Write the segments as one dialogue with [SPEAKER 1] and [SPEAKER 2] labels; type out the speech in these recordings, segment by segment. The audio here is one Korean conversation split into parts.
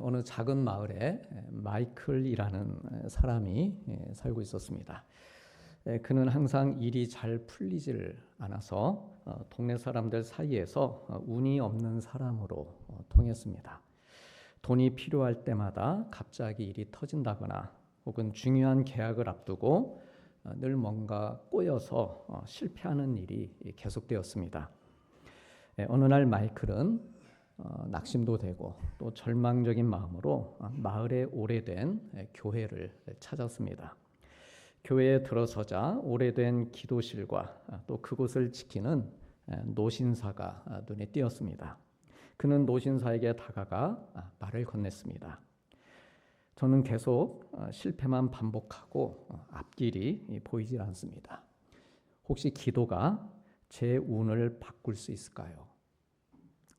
[SPEAKER 1] 어느 작은 마을에 마이클이라는 사람이 살고 있었습니다. 그는 항상 일이 잘 풀리질 않아서 어, 동네 사람들 사이에서 어, 운이 없는 사람으로 어, 통했습니다. 돈이 필요할 때마다 갑자기 일이 터진다거나 혹은 중요한 계약을 앞두고 늘 뭔가 꼬여서 실패하는 일이 계속되었습니다. 어느 날 마이클은 어, 낙심도 되고 또 절망적인 마음으로 어, 마을에 오래된 교회를 찾았습니다. 교회에 들어서자 오래된 기도실과 어, 또 그곳을 지키는 노신사가 눈에 띄었습니다. 그는 노신사에게 다가가 말을 건넸습니다. 저는 계속 실패만 반복하고 앞길이 보이질 않습니다. 혹시 기도가 제 운을 바꿀 수 있을까요?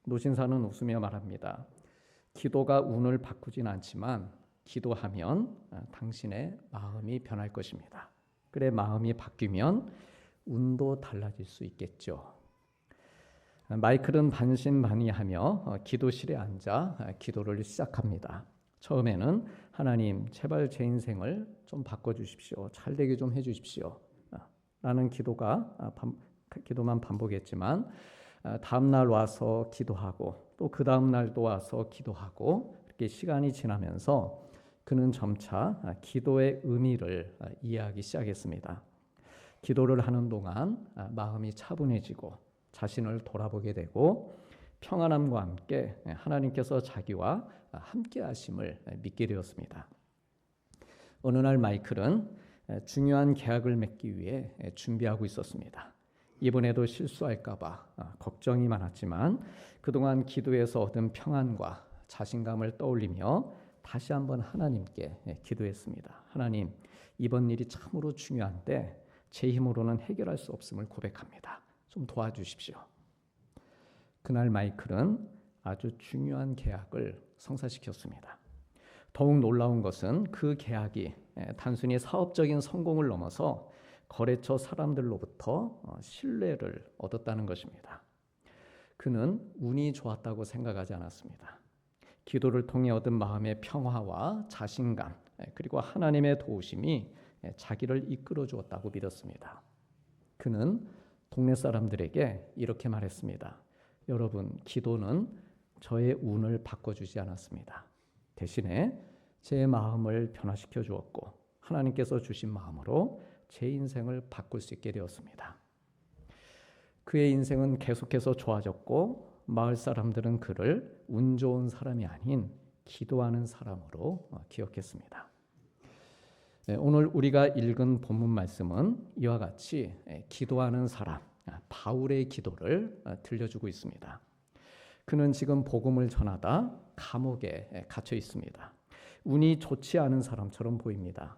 [SPEAKER 1] 노신사는 웃으며 말합니다. 기도가 운을 바꾸진 않지만 기도하면 아, 당신의 마음이 변할 것입니다. 그래 마음이 바뀌면 운도 달라질 수 있겠죠. 마이클은 반신반의하며 어, 기도실에 앉아 아, 기도를 시작합니다. 처음에는 하나님 제발 제 인생을 좀 바꿔 주십시오. 잘 되게 좀 해 주십시오. 아, 라는 기도가 기도만 반복했지만 아, 다음 날 와서 기도하고 또 그 다음 날도 와서 기도하고 이렇게 시간이 지나면서 그는 점차 아, 기도의 의미를 아, 이해하기 시작했습니다. 기도를 하는 동안 마음이 차분해지고 자신을 돌아보게 되고 평안함과 함께 하나님께서 자기와 함께 하심을 믿게 되었습니다. 어느 날 마이클은 중요한 계약을 맺기 위해 준비하고 있었습니다. 이번에도 실수할까봐 아, 걱정이 많았지만 그동안 기도에서 얻은 평안과 자신감을 떠올리며 다시 한번 하나님께 예, 기도했습니다. 하나님, 이번 일이 참으로 중요한데 제 힘으로는 해결할 수 없음을 고백합니다. 좀 도와주십시오. 그날 마이클은 아주 중요한 계약을 성사시켰습니다. 더욱 놀라운 것은 그 계약이 예, 단순히 사업적인 성공을 넘어서 거래처 사람들로부터 어, 신뢰를 얻었다는 것입니다. 그는 운이 좋았다고 생각하지 않았습니다. 기도를 통해 얻은 마음의 평화와 자신감 그리고 하나님의 도우심이 자기를 이끌어 주었다고 믿었습니다. 그는 동네 사람들에게 이렇게 말했습니다. 여러분, 기도는 저의 운을 바꿔주지 않았습니다. 대신에 제 마음을 변화시켜 주었고 하나님께서 주신 마음으로 제 인생을 바꿀 수 있게 되었습니다. 그의 인생은 계속해서 좋아졌고 마을 사람들은 그를 운 좋은 사람이 아닌 기도하는 사람으로 어, 기억했습니다. 네, 오늘 우리가 읽은 본문 말씀은 이와 같이 예, 기도하는 사람 아, 바울의 기도를 어, 들려주고 있습니다. 그는 지금 복음을 전하다 감옥에 예, 갇혀 있습니다. 운이 좋지 않은 사람처럼 보입니다.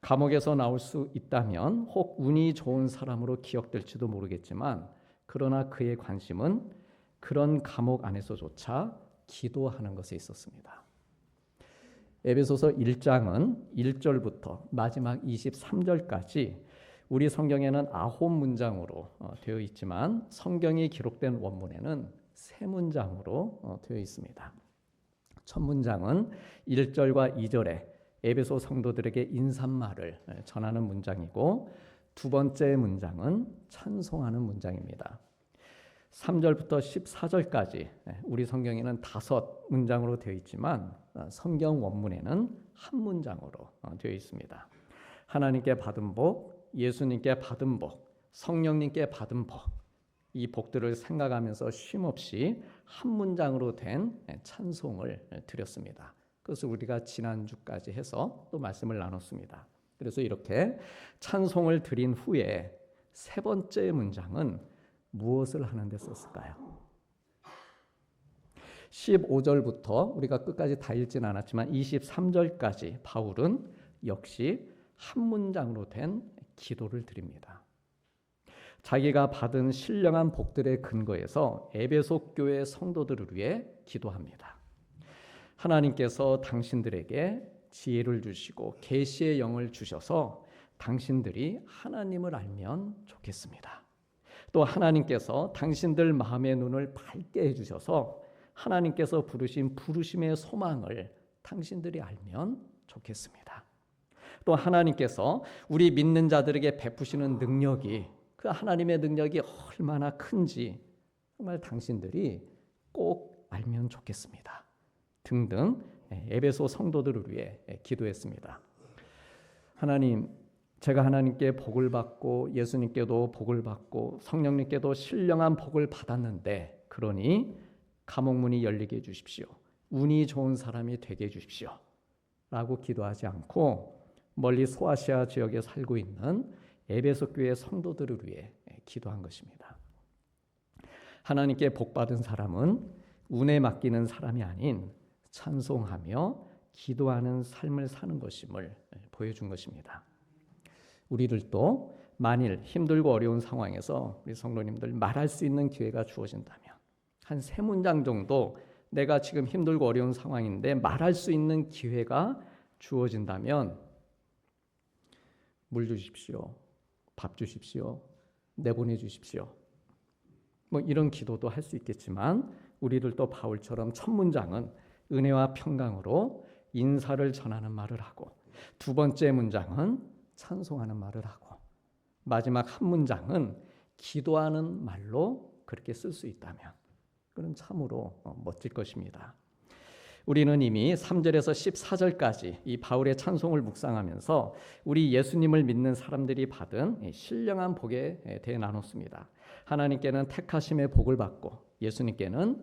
[SPEAKER 1] 감옥에서 나올 수 있다면 혹 운이 좋은 사람으로 기억될지도 모르겠지만 그러나 그의 관심은 그런 감옥 안에서조차 기도하는 것에 있었습니다. 에베소서 1장은 1절부터 마지막 23절까지 우리 성경에는 아홉 문장으로 어, 되어 있지만 성경이 기록된 원문에는 세 문장으로 어, 되어 있습니다. 첫 문장은 1절과 2절에 에베소 성도들에게 인사말을 전하는 문장이고 두 번째 문장은 찬송하는 문장입니다. 3절부터 14절까지 우리 성경에는 다섯 문장으로 되어 있지만 어, 성경 원문에는 한 문장으로 어, 되어 있습니다. 하나님께 받은 복, 예수님께 받은 복, 성령님께 받은 복, 이 복들을 생각하면서 쉼없이 한 문장으로 된 찬송을 드렸습니다. 그것을 우리가 지난주까지 해서 또 말씀을 나눴습니다. 그래서 이렇게 찬송을 드린 후에 세 번째 문장은 무엇을 하는 데 썼을까요? 15절부터 우리가 끝까지 다 읽진 않았지만 23절까지 바울은 역시 한 문장으로 된 기도를 드립니다. 자기가 받은 신령한 복들의 근거에서 에베소 교회 성도들을 위해 기도합니다. 하나님께서 당신들에게 지혜를 주시고 계시의 영을 주셔서 당신들이 하나님을 알면 좋겠습니다. 또 하나님께서 당신들 마음의 눈을 밝게 해 주셔서 하나님께서 부르신 부르심의 소망을 당신들이 알면 좋겠습니다. 또 하나님께서 우리 믿는 자들에게 베푸시는 능력이 그 하나님의 능력이 얼마나 큰지 정말 당신들이 꼭 알면 좋겠습니다. 등등 에베소 성도들을 위해 기도했습니다. 하나님, 제가 하나님께 복을 받고 예수님께도 복을 받고 성령님께도 신령한 복을 받았는데 그러니 감옥 문이 열리게 해 주십시오. 운이 좋은 사람이 되게 해 주십시오. 라고 기도하지 않고 멀리 소아시아 지역에 살고 있는 에베소 교회 성도들을 위해 기도한 것입니다. 하나님께 복 받은 사람은 운에 맡기는 사람이 아닌 찬송하며 기도하는 삶을 사는 것임을 보여준 것입니다. 우리들도 만일 힘들고 어려운 상황에서 우리 성도님들 말할 수 있는 기회가 주어진다면 한 세 문장 정도 내가 지금 힘들고 어려운 상황인데 말할 수 있는 기회가 주어진다면 물 주십시오. 밥 주십시오. 내보내 주십시오. 뭐 이런 기도도 할 수 있겠지만 우리들도 바울처럼 첫 문장은 은혜와 평강으로 인사를 전하는 말을 하고 두 번째 문장은 찬송하는 말을 하고 마지막 한 문장은 기도하는 말로 그렇게 쓸 수 있다면 그는 참으로 어, 멋질 것입니다. 우리는 이미 3절에서 14절까지 이 바울의 찬송을 묵상하면서 우리 예수님을 믿는 사람들이 받은 신령한 복에 대해 나눴습니다. 하나님께는 택하심의 복을 받고 예수님께는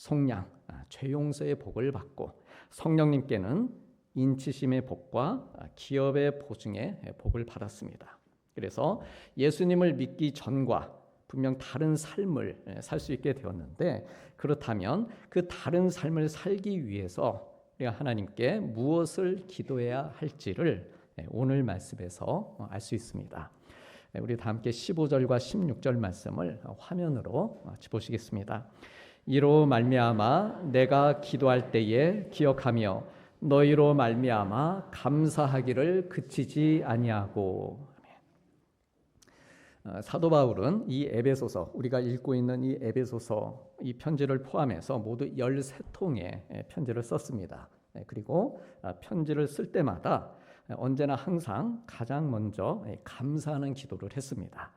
[SPEAKER 1] 속량, 아, 죄 용서의 복을 받고 성령님께는 인치심의 복과 기업의 보증의 복을 받았습니다. 그래서 예수님을 믿기 전과 분명 다른 삶을 살 수 있게 되었는데 그렇다면 그 다른 삶을 살기 위해서 우리가 하나님께 무엇을 기도해야 할지를 오늘 말씀에서 알 수 있습니다. 우리 다 함께 15절과 16절 말씀을 화면으로 보시겠습니다. 이로 말미암아 내가 기도할 때에 기억하며 너희로 말미암아 감사하기를 그치지 아니하고 어, 사도 바울은 이 에베소서 우리가 읽고 있는 이 에베소서 이 편지를 포함해서 모두 13통의 편지를 썼습니다. 네, 그리고 아, 편지를 쓸 때마다 언제나 항상 가장 먼저 감사하는 기도를 했습니다.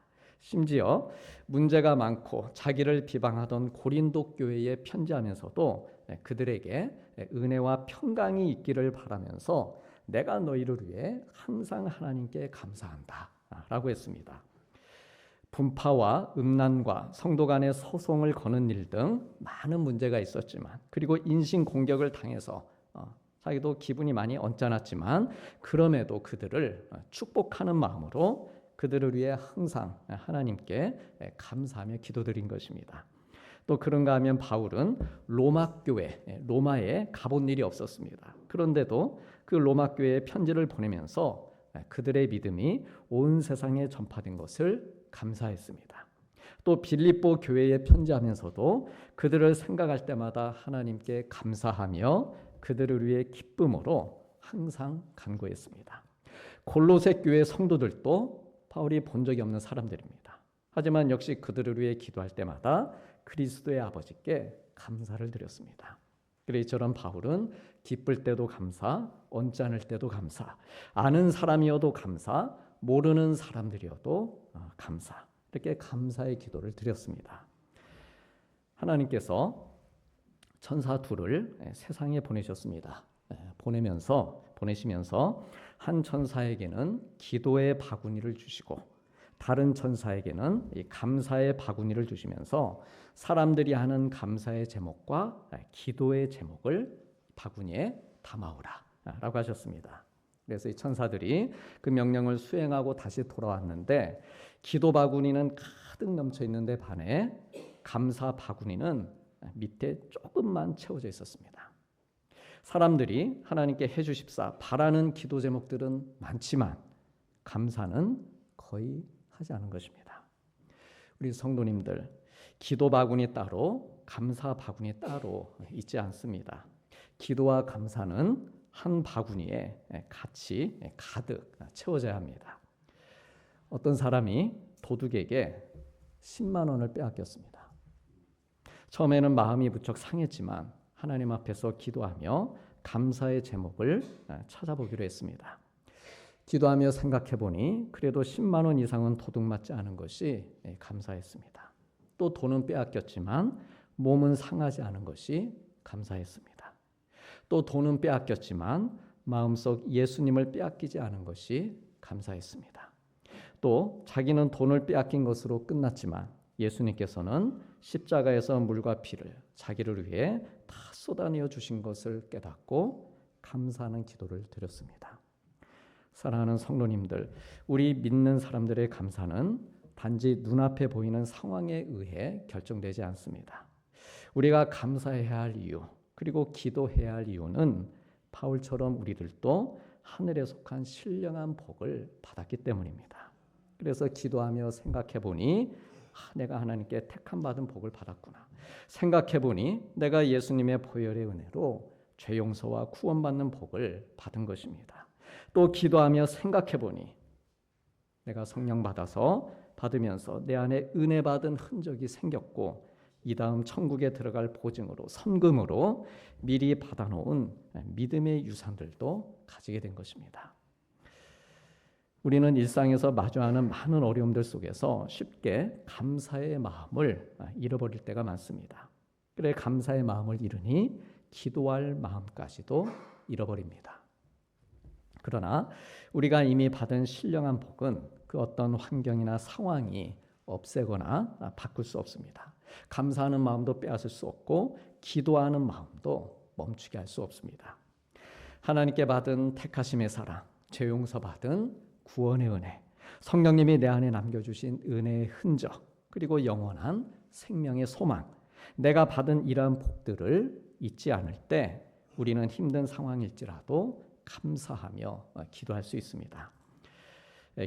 [SPEAKER 1] 심지어 문제가 많고 자기를 비방하던 고린도 교회에 편지하면서도 그들에게 은혜와 평강이 있기를 바라면서 내가 너희를 위해 항상 하나님께 감사한다라고 했습니다. 분파와 음란과 성도 간의 소송을 거는 일 등 많은 문제가 있었지만 그리고 인신 공격을 당해서 어, 자기도 기분이 많이 언짢았지만 그럼에도 그들을 축복하는 마음으로 그들을 위해 항상 하나님께 감사하며 기도드린 것입니다. 또 그런가 하면 바울은 로마 교회, 로마에 가본 일이 없었습니다. 그런데도 그 로마 교회에 편지를 보내면서 그들의 믿음이 온 세상에 전파된 것을 감사했습니다. 또 빌립보 교회에 편지하면서도 그들을 생각할 때마다 하나님께 감사하며 그들을 위해 기쁨으로 항상 간구했습니다. 골로새 교회 성도들도 바울이 본 적이 없는 사람들입니다. 하지만 역시 그들을 위해 기도할 때마다 그리스도의 아버지께 감사를 드렸습니다. 그래 이처럼 바울은 기쁠 때도 감사, 언짢을 때도 감사, 아는 사람이어도 감사, 모르는 사람들이어도 어, 감사. 이렇게 감사의 기도를 드렸습니다. 하나님께서 천사 둘을 세상에 보내셨습니다. 보내면서 보내시면서 한 천사에게는 기도의 바구니를 주시고 다른 천사에게는 감사의 바구니를 주시면서 사람들이 하는 감사의 제목과 기도의 제목을 바구니에 담아오라라고 하셨습니다. 그래서 이 천사들이 그 명령을 수행하고 다시 돌아왔는데 기도 바구니는 가득 넘쳐 있는데 반해 감사 바구니는 밑에 조금만 채워져 있었습니다. 사람들이 하나님께 해주십사 바라는 기도 제목들은 많지만 감사는 거의 하지 않은 것입니다. 우리 성도님들 기도 바구니 따로 감사 바구니 따로 있지 않습니다. 기도와 감사는 한 바구니에 같이 가득 채워져야 합니다. 어떤 사람이 도둑에게 10만 원을 빼앗겼습니다. 처음에는 마음이 무척 상했지만 하나님 앞에서 기도하며 감사의 제목을 찾아보기로 했습니다. 기도하며 생각해 보니 그래도 10만 원 이상은 도둑맞지 않은 것이 감사했습니다. 또 돈은 빼앗겼지만 몸은 상하지 않은 것이 감사했습니다. 또 돈은 빼앗겼지만 마음속 예수님을 빼앗기지 않은 것이 감사했습니다. 또 자기는 돈을 빼앗긴 것으로 끝났지만 예수님께서는 십자가에서 물과 피를 자기를 위해 다 쏟아내어 주신 것을 깨닫고 감사하는 기도를 드렸습니다. 사랑하는 성도님들, 우리 믿는 사람들의 감사는 단지 눈앞에 보이는 상황에 의해 결정되지 않습니다. 우리가 감사해야 할 이유, 그리고 기도해야 할 이유는 바울처럼 우리들도 하늘에 속한 신령한 복을 받았기 때문입니다. 그래서 기도하며 생각해 보니 아, 내가 하나님께 택함 받은 복을 받았구나. 생각해 보니 내가 예수님의 보혈의 은혜로 죄 용서와 구원받는 복을 받은 것입니다. 또 기도하며 생각해 보니 내가 성령 받아서 받으면서 내 안에 은혜 받은 흔적이 생겼고 이 다음 천국에 들어갈 보증으로 선금으로 미리 받아놓은 믿음의 유산들도 가지게 된 것입니다. 우리는 일상에서 마주하는 많은 어려움들 속에서 쉽게 감사의 마음을 잃어버릴 때가 많습니다. 그래 감사의 마음을 잃으니 기도할 마음까지도 잃어버립니다. 그러나 우리가 이미 받은 신령한 복은 그 어떤 환경이나 상황이 없애거나 바꿀 수 없습니다. 감사하는 마음도 빼앗을 수 없고 기도하는 마음도 멈추게 할 수 없습니다. 하나님께 받은 택하심의 사랑, 죄 용서 받은 구원의 은혜, 성령님이 내 안에 남겨주신 은혜의 흔적, 그리고 영원한 생명의 소망, 내가 받은 이러한 복들을 잊지 않을 때 우리는 힘든 상황일지라도 감사하며 기도할 수 있습니다.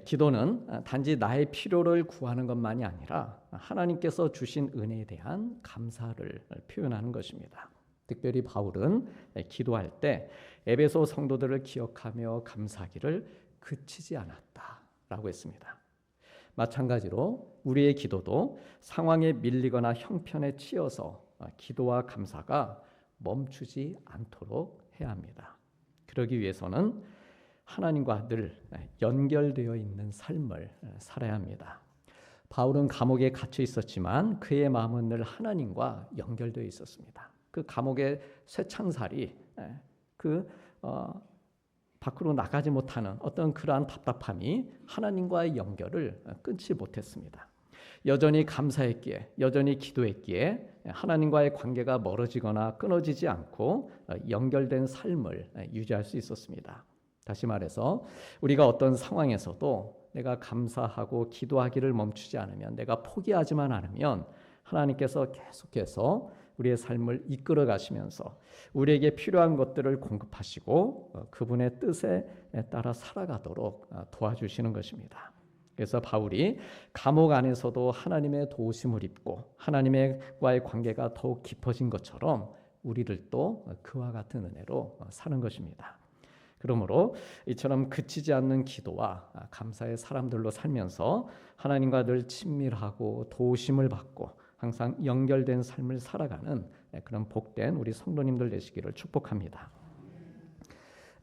[SPEAKER 1] 기도는 단지 나의 필요를 구하는 것만이 아니라 하나님께서 주신 은혜에 대한 감사를 표현하는 것입니다. 특별히 바울은 기도할 때 에베소 성도들을 기억하며 감사하기를 그치지 않았다라고 했습니다. 마찬가지로 우리의 기도도 상황에 밀리거나 형편에 치여서 기도와 감사가 멈추지 않도록 해야 합니다. 그러기 위해서는 하나님과 늘 연결되어 있는 삶을 살아야 합니다. 바울은 감옥에 갇혀 있었지만 그의 마음은 늘 하나님과 연결되어 있었습니다. 그 감옥의 쇠창살이 그 어, 밖으로 나가지 못하는 어떤 그러한 답답함이 하나님과의 연결을 끊지 못했습니다. 여전히 감사했기에, 여전히 기도했기에 하나님과의 관계가 멀어지거나 끊어지지 않고 연결된 삶을 유지할 수 있었습니다. 다시 말해서 우리가 어떤 상황에서도 내가 감사하고 기도하기를 멈추지 않으면 내가 포기하지만 않으면 하나님께서 계속해서 우리의 삶을 이끌어 가시면서 우리에게 필요한 것들을 공급하시고 어, 그분의 뜻에 따라 살아가도록 어, 도와주시는 것입니다. 그래서 바울이 감옥 안에서도 하나님의 도우심을 입고 하나님과의 관계가 더욱 깊어진 것처럼 우리들도 그와 같은 은혜로 어, 사는 것입니다. 그러므로 이처럼 그치지 않는 기도와 감사의 사람들로 살면서 하나님과 늘 친밀하고 도우심을 받고 항상 연결된 삶을 살아가는 그런 복된 우리 성도님들 되시기를 축복합니다.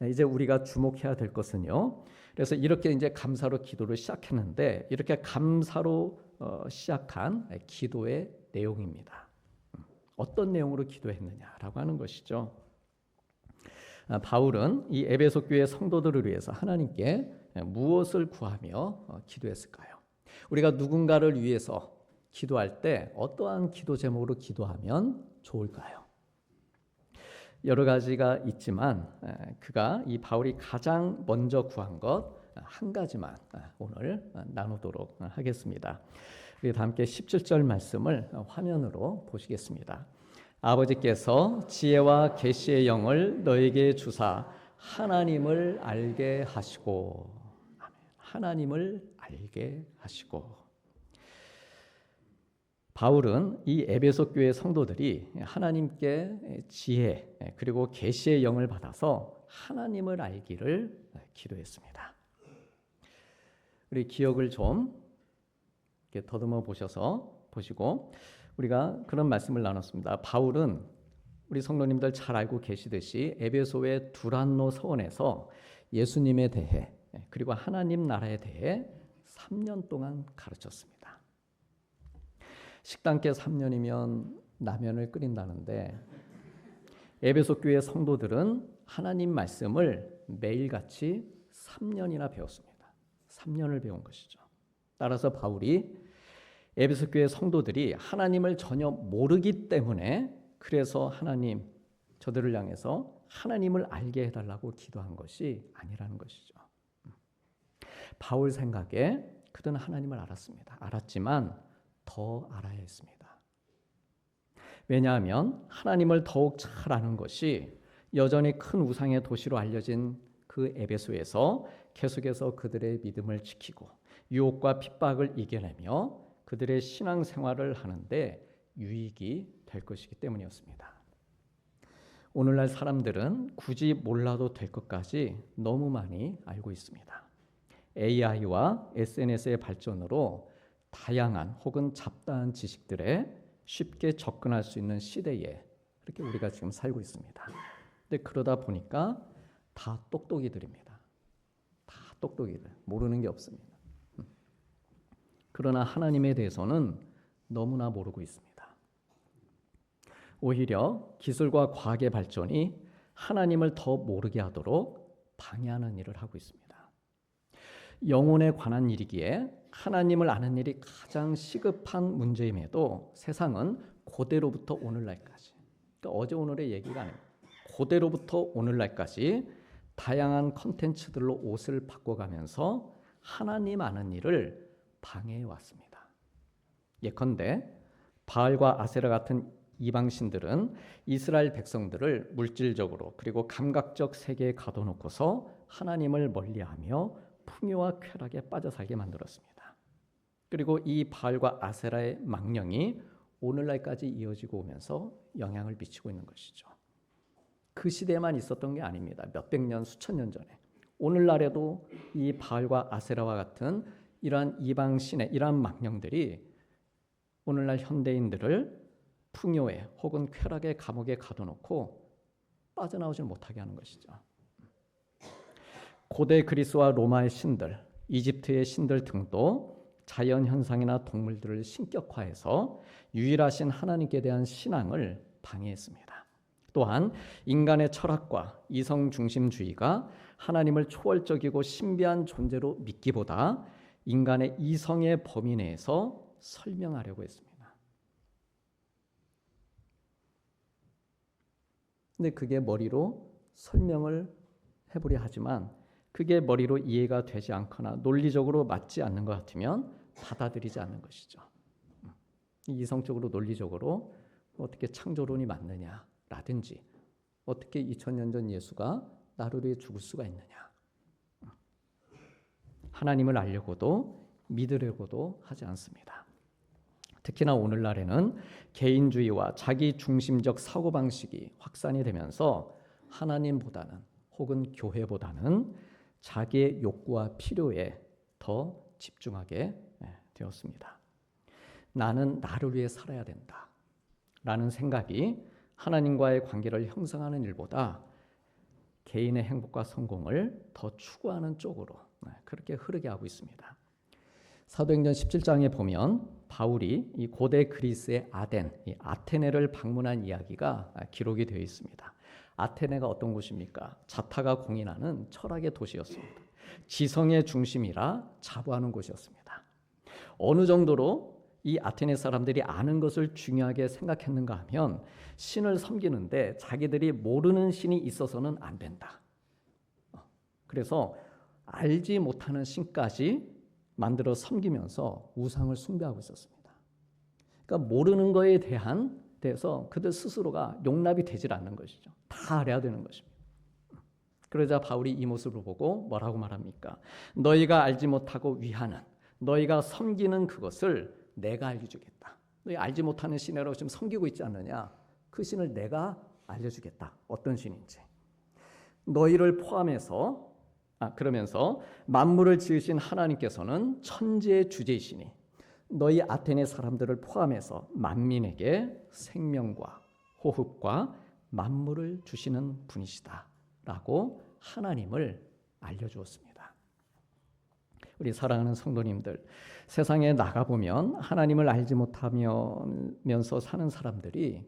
[SPEAKER 1] 이제 우리가 주목해야 될 것은요. 그래서 이렇게 이제 감사로 기도를 시작했는데 이렇게 감사로 어, 시작한 기도의 내용입니다. 어떤 내용으로 기도했느냐라고 하는 것이죠. 아, 바울은 이 에베소 교회 성도들을 위해서 하나님께 무엇을 구하며 어, 기도했을까요? 우리가 누군가를 위해서 기도할 때 어떠한 기도 제목으로 기도하면 좋을까요? 여러 가지가 있지만 그가 이 바울이 가장 먼저 구한 것 한 가지만 오늘 나누도록 하겠습니다. 우리 다 함께 17절 말씀을 화면으로 보시겠습니다. 아버지께서 지혜와 계시의 영을 너에게 주사 하나님을 알게 하시고 하나님을 알게 하시고 바울은 이 에베소 교회 성도들이 하나님께 지혜 그리고 계시의 영을 받아서 하나님을 알기를 기도했습니다. 우리 기억을 좀 더듬어 보셔서 보시고 우리가 그런 말씀을 나눴습니다. 바울은 우리 성도님들 잘 알고 계시듯이 에베소의 두란노 서원에서 예수님에 대해 그리고 하나님 나라에 대해 3년 동안 가르쳤습니다. 식당께 3년이면 라면을 끓인다는데 에베소 교회 성도들은 하나님 말씀을 매일같이 3년이나 배웠습니다. 3년을 배운 것이죠. 따라서 바울이 에베소 교회 성도들이 하나님을 전혀 모르기 때문에 그래서 하나님 저들을 향해서 하나님을 알게 해달라고 기도한 것이 아니라는 것이죠. 바울 생각에 그들은 하나님을 알았습니다. 알았지만 더 알아야 했습니다. 왜냐하면 하나님을 더욱 잘 아는 것이 여전히 큰 우상의 도시로 알려진 그 에베소에서 계속해서 그들의 믿음을 지키고 유혹과 핍박을 이겨내며 그들의 신앙 생활을 하는데 유익이 될 것이기 때문이었습니다. 오늘날 사람들은 굳이 몰라도 될 것까지 너무 많이 알고 있습니다. AI와 SNS의 발전으로 다양한 혹은 잡다한 지식들에 쉽게 접근할 수 있는 시대에 이렇게 우리가 지금 살고 있습니다. 근데 그러다 보니까 다 똑똑이들입니다. 다 똑똑이들. 모르는 게 없습니다. 음. 그러나 하나님에 대해서는 너무나 모르고 있습니다. 오히려 기술과 과학의 발전이 하나님을 더 모르게 하도록 방해하는 일을 하고 있습니다. 영혼에 관한 일이기에 하나님을 아는 일이 가장 시급한 문제임에도 세상은 고대로부터 오늘날까지 그러니까 어제 오늘의 얘기가 아닙니다. 고대로부터 오늘날까지 다양한 컨텐츠들로 옷을 바꿔가면서 하나님 아는 일을 방해해 왔습니다. 예컨대 바알과 아세라 같은 이방 신들은 이스라엘 백성들을 물질적으로 그리고 감각적 세계에 가둬놓고서 하나님을 멀리하며 풍요와 쾌락에 빠져 살게 만들었습니다. 그리고 이 바알과 아세라의 망령이 오늘날까지 이어지고 오면서 영향을 미치고 있는 것이죠. 그 시대에만 있었던 게 아닙니다. 몇백 년, 수천 년 전에. 오늘날에도 이 바알과 아세라와 같은 이러한 이방 신의 이러한 망령들이 오늘날 현대인들을 풍요에 혹은 쾌락의 감옥에 가둬놓고 빠져나오지 못하게 하는 것이죠. 고대 그리스와 로마의 신들, 이집트의 신들 등도 자연 현상이나 동물들을 신격화해서 유일하신 하나님께 대한 신앙을 방해했습니다. 또한 인간의 철학과 이성 중심주의가 하나님을 초월적이고 신비한 존재로 믿기보다 인간의 이성의 범위 내에서 설명하려고 했습니다. 근데 그게 머리로 설명을 해보려 하지만 그게 머리로 이해가 되지 않거나 논리적으로 맞지 않는 것 같으면 받아들이지 않는 것이죠. 이성적으로 논리적으로 어떻게 창조론이 맞느냐라든지 어떻게 2000년 전 예수가 나를 위해 죽을 수가 있느냐. 하나님을 알려고도 믿으려고도 하지 않습니다. 특히나 오늘날에는 개인주의와 자기 중심적 사고방식이 확산이 되면서 하나님보다는 혹은 교회보다는 자기의 욕구와 필요에 더 집중하게 예, 되었습니다. 나는 나를 위해 살아야 된다. 라는 생각이 하나님과의 관계를 형성하는 일보다 개인의 행복과 성공을 더 추구하는 쪽으로 예, 그렇게 흐르게 하고 있습니다. 사도행전 17장에 보면 바울이 이 고대 그리스의 아덴, 이 아테네를 방문한 이야기가 기록이 되어 있습니다. 아테네가 어떤 곳입니까? 자타가 공인하는 철학의 도시였습니다. 지성의 중심이라 자부하는 곳이었습니다. 어느 정도로 이 아테네 사람들이 아는 것을 중요하게 생각했는가 하면 신을 섬기는데 자기들이 모르는 신이 있어서는 안 된다. 어, 그래서 알지 못하는 신까지 만들어 섬기면서 우상을 숭배하고 있었습니다. 그러니까 모르는 거에 대한 대해서 그들 스스로가 용납이 되질 않는 것이죠. 다 알아야 되는 것입니다. 그러자 바울이 이 모습을 보고 뭐라고 말합니까? 너희가 알지 못하고 위하는 너희가 섬기는 그것을 내가 알려주겠다. 너희 알지 못하는 신으로 지금 섬기고 있지 않느냐? 그 신을 내가 알려주겠다. 어떤 신인지. 너희를 포함해서 아, 그러면서 만물을 지으신 하나님께서는 천지의 주제이시니 너희 아테네 사람들을 포함해서 만민에게 생명과 호흡과 만물을 주시는 분이시다라고 하나님을 알려주었습니다. 우리 사랑하는 성도님들, 세상에 나가보면 하나님을 알지 못하면서 사는 사람들이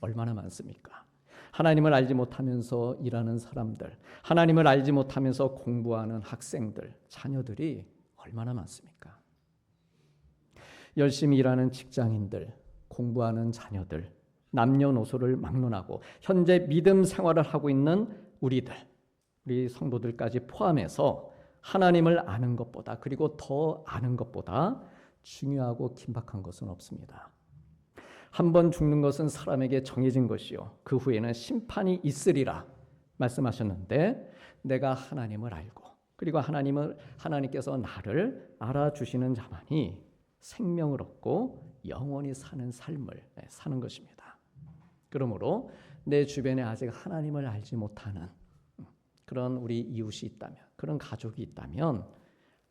[SPEAKER 1] 얼마나 많습니까? 하나님을 알지 못하면서 일하는 사람들, 하나님을 알지 못하면서 공부하는 학생들, 자녀들이 얼마나 많습니까? 열심히 일하는 직장인들, 공부하는 자녀들, 남녀노소를 막론하고 현재 믿음 생활을 하고 있는 우리들, 우리 성도들까지 포함해서 하나님을 아는 것보다 그리고 더 아는 것보다 중요하고 긴박한 것은 없습니다. 한 번 죽는 것은 사람에게 정해진 것이요 그 후에는 심판이 있으리라 말씀하셨는데 내가 하나님을 알고 그리고 하나님을 하나님께서 나를 알아주시는 자만이 생명을 얻고 영원히 사는 삶을 사는 것입니다. 그러므로 내 주변에 아직 하나님을 알지 못하는 그런 우리 이웃이 있다면, 그런 가족이 있다면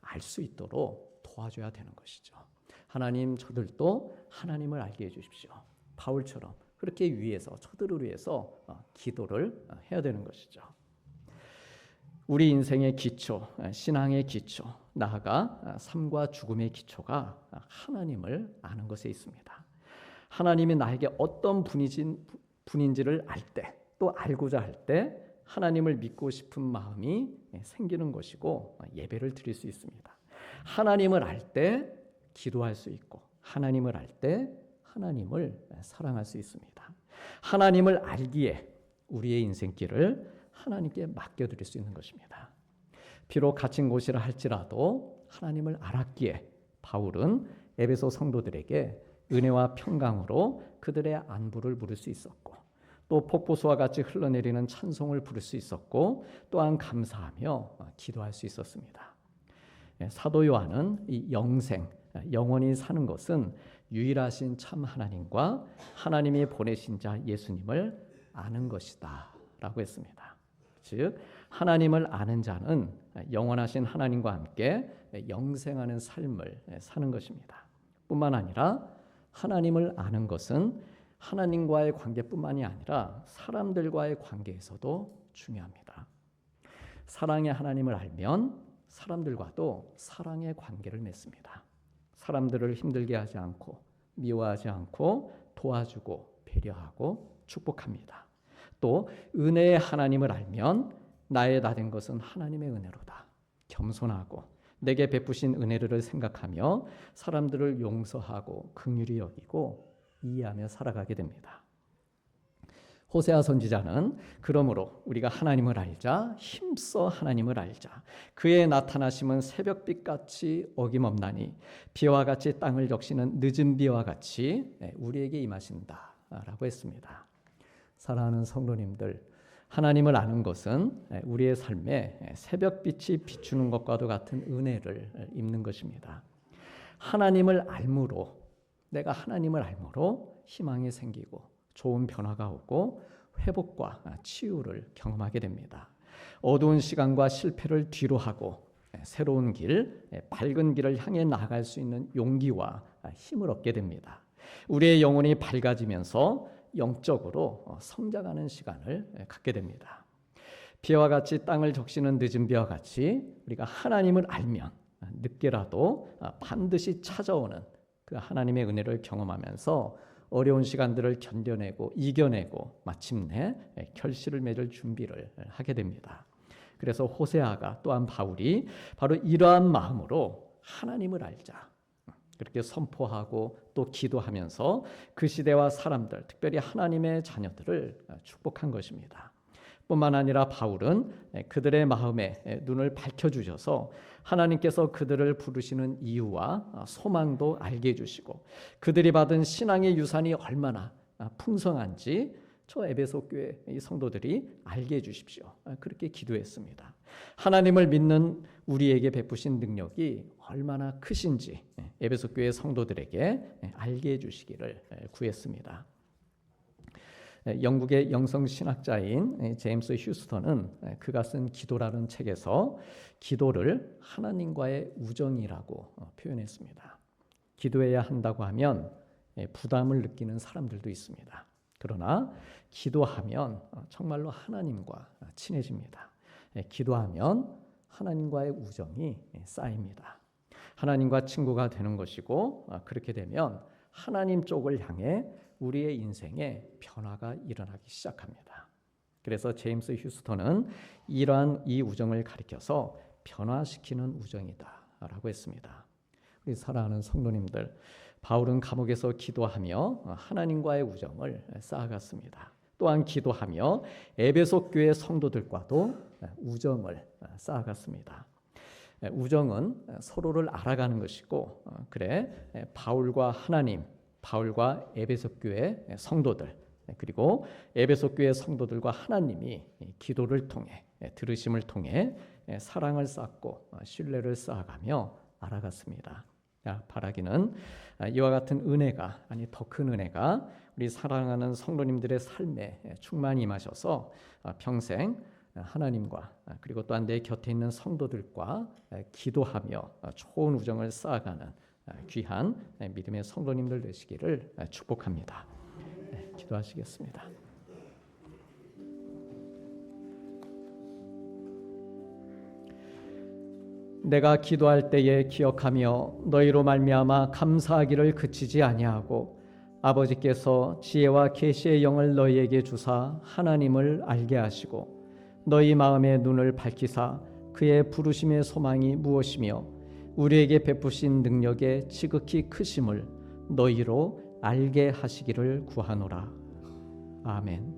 [SPEAKER 1] 알 수 있도록 도와줘야 되는 것이죠. 하나님 저들도 하나님을 알게 해 주십시오. 바울처럼 그렇게 위해서 저들을 위해서 어, 기도를 어, 해야 되는 것이죠. 우리 인생의 기초, 어, 신앙의 기초, 나아가 삶과 죽음의 기초가 하나님을 아는 것에 있습니다. 하나님이 나에게 어떤 분이진, 분인지를 알 때, 또 알고자 할 때, 하나님을 믿고 싶은 마음이 생기는 것이고 예배를 드릴 수 있습니다. 하나님을 알 때 기도할 수 있고 하나님을 알 때 하나님을 사랑할 수 있습니다. 하나님을 알기에 우리의 인생길을 하나님께 맡겨 드릴 수 있는 것입니다. 비록 갇힌 곳이라 할지라도 하나님을 알았기에 바울은 에베소 성도들에게 은혜와 평강으로 그들의 안부를 물을 수 있었고 또 폭포수와 같이 흘러내리는 찬송을 부를 수 있었고 또한 감사하며 기도할 수 있었습니다. 예, 사도 요한은 이 영생, 영원히 사는 것은 유일하신 참 하나님과 하나님이 보내신 자 예수님을 아는 것이다라고 했습니다. 즉 하나님을 아는 자는 영원하신 하나님과 함께 영생하는 삶을 사는 것입니다. 뿐만 아니라 하나님을 아는 것은 하나님과의 관계뿐만이 아니라 사람들과의 관계에서도 중요합니다. 사랑의 하나님을 알면 사람들과도 사랑의 관계를 맺습니다. 사람들을 힘들게 하지 않고 미워하지 않고 도와주고 배려하고 축복합니다. 또 은혜의 하나님을 알면 나의 나 된 것은 하나님의 은혜로다. 겸손하고 내게 베푸신 은혜를 생각하며 사람들을 용서하고 긍휼히 여기고 이해하며 살아가게 됩니다. 호세아 선지자는 그러므로 우리가 하나님을 알자 힘써 하나님을 알자 그의 나타나심은 새벽빛 같이 어김없나니 비와 같이 땅을 적시는 늦은 비와 같이 우리에게 임하신다라고 했습니다. 사랑하는 성도님들 하나님을 아는 것은 우리의 삶에 새벽빛이 비추는 것과도 같은 은혜를 입는 것입니다. 하나님을 알므로 내가 하나님을 알므로 희망이 생기고 좋은 변화가 오고 회복과 치유를 경험하게 됩니다. 어두운 시간과 실패를 뒤로 하고 새로운 길, 밝은 길을 향해 나아갈 수 있는 용기와 힘을 얻게 됩니다. 우리의 영혼이 밝아지면서 영적으로 성장하는 시간을 갖게 됩니다. 비와 같이 땅을 적시는 늦은 비와 같이 우리가 하나님을 알면 늦게라도 반드시 찾아오는 그 하나님의 은혜를 경험하면서 어려운 시간들을 견뎌내고 이겨내고 마침내 결실을 맺을 준비를 하게 됩니다. 그래서 호세아가 또한 바울이 바로 이러한 마음으로 하나님을 알자. 그렇게 선포하고 또 기도하면서 그 시대와 사람들, 특별히 하나님의 자녀들을 축복한 것입니다. 뿐만 아니라 바울은 그들의 마음에 눈을 밝혀 주셔서 하나님께서 그들을 부르시는 이유와 소망도 알게 해 주시고 그들이 받은 신앙의 유산이 얼마나 풍성한지 저 에베소 교회 이 성도들이 알게 해 주십시오. 그렇게 기도했습니다. 하나님을 믿는 우리에게 베푸신 능력이 얼마나 크신지 에베소 교회 성도들에게 알게 해주시기를 구했습니다. 영국의 영성 신학자인 제임스 휴스턴은 그가 쓴 기도라는 책에서 기도를 하나님과의 우정이라고 표현했습니다. 기도해야 한다고 하면 예, 부담을 느끼는 사람들도 있습니다. 그러나 기도하면 어, 정말로 하나님과 친해집니다. 예, 기도하면 하나님과의 우정이 예, 쌓입니다. 하나님과 친구가 되는 것이고 어, 그렇게 되면 하나님 쪽을 향해 우리의 인생에 변화가 일어나기 시작합니다. 그래서 제임스 휴스턴은 이러한 이 우정을 가리켜서 변화시키는 우정이다라고 했습니다. 우리 사랑하는 성도님들, 바울은 감옥에서 기도하며 하나님과의 우정을 쌓아갔습니다. 또한 기도하며 에베소 교회 성도들과도 우정을 쌓아갔습니다. 우정은 서로를 알아가는 것이고 그래 바울과 하나님, 바울과 에베소 교회 성도들 그리고 에베소 교회 성도들과 하나님이 기도를 통해 들으심을 통해 사랑을 쌓고 신뢰를 쌓아가며 알아갔습니다. 바라기는 이와 같은 은혜가 아니 더 큰 은혜가 우리 사랑하는 성도님들의 삶에 충만히 임하셔서 평생 하나님과 그리고 또한 내 곁에 있는 성도들과 기도하며 좋은 우정을 쌓아가는 귀한 믿음의 성도님들 되시기를 축복합니다. 네, 기도하시겠습니다. 내가 기도할 때에 기억하며 너희로 말미암아 감사하기를 그치지 아니하고 아버지께서 지혜와 계시의 영을 너희에게 주사 하나님을 알게 하시고 너희 마음의 눈을 밝히사 그의 부르심의 소망이 무엇이며 우리에게 베푸신 능력의 지극히 크심을 너희로 알게 하시기를 구하노라. 아멘.